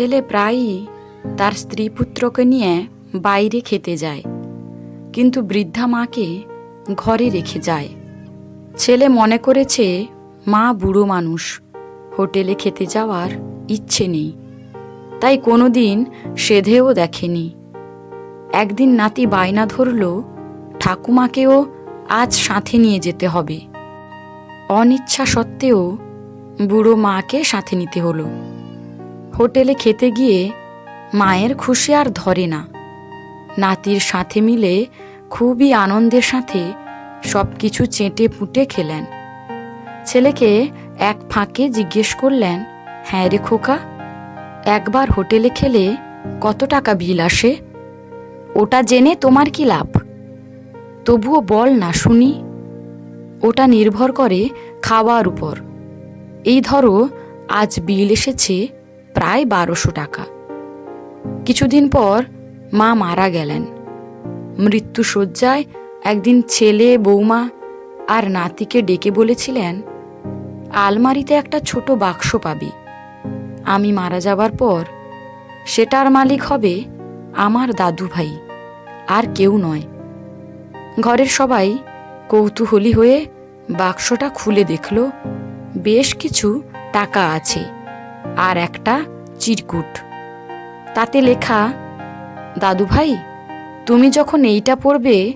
ছেলে প্রায়ই তার স্ত্রী পুত্রকে নিয়ে বাইরে খেতে যায়, কিন্তু বৃদ্ধা মাকে ঘরে রেখে যায়। ছেলে মনে করেছে, মা বুড়ো মানুষ, হোটেলে খেতে যাওয়ার ইচ্ছে নেই। তাই কোনোদিন সেধেও দেখেনি। একদিন নাতি বায়না ধরল, ঠাকুমাকেও আজ সাথে নিয়ে যেতে হবে। অনিচ্ছা সত্ত্বেও বুড়ো মাকে সাথে নিতে হলো। হোটেলে খেতে গিয়ে মায়ের খুশি আর ধরে না। নাতির সাথে মিলে খুবই আনন্দের সাথে সব কিছু চেটে পুটে খেলেন। ছেলেকে এক ফাঁকে জিজ্ঞেস করলেন হ্যাঁ রে খোকা, একবার হোটেলে খেলে কত টাকা বিল আসে? ওটা জেনে তোমার কি লাভ? তবুও বল না শুনি। ওটা নির্ভর করে খাওয়ার উপর। এই ধরো আজ বিল এসেছে প্রায় বারোশো টাকা। কিছুদিন পর মা মারা গেলেন। মৃত্যু শয্যায় একদিন ছেলে, বৌমা আর নাতিকে ডেকে বলেছিলেন, আলমারিতে একটা ছোট বাক্স পাবি। আমি মারা যাবার পর সেটার মালিক হবে আমার দাদু ভাই, আর কেউ নয়। ঘরের সবাই কৌতূহলী হয়ে বাক্সটা খুলে দেখল, বেশ কিছু টাকা আছে। আর একটা চিরকুট। তাতে লেখা দাদু ভাই তুমি যখন এইটা পড়বে,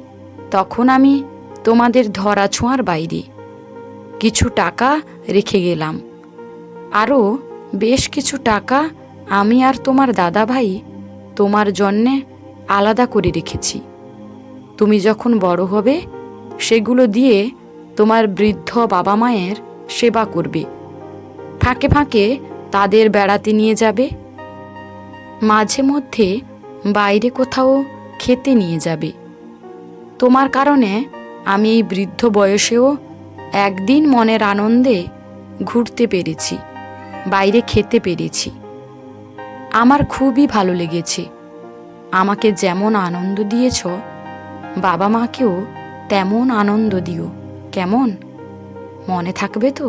তখন আমি তোমাদের ধরা ছোঁয়ার বাইরে। কিছু টাকা রেখে গেলাম। আরও বেশ কিছু টাকা আমি আর তোমার দাদা ভাই তোমার জন্যে আলাদা করে রেখেছি। তুমি যখন বড় হবে, সেগুলো দিয়ে তোমার বৃদ্ধ বাবা মায়ের সেবা করবে। ফাঁকে ফাঁকে তাদের বেড়াতে নিয়ে যাবে। মাঝে মধ্যে বাইরে কোথাও খেতে নিয়ে যাবে। তোমার কারণে আমি এই বৃদ্ধ বয়সেও একদিন মনের আনন্দে ঘুরতে পেরেছি, বাইরে খেতে পেরেছি। আমার খুবই ভালো লেগেছে। আমাকে যেমন আনন্দ দিয়েছ, বাবা মাকেও তেমন আনন্দ দিও। কেমন? মনে থাকবে তো?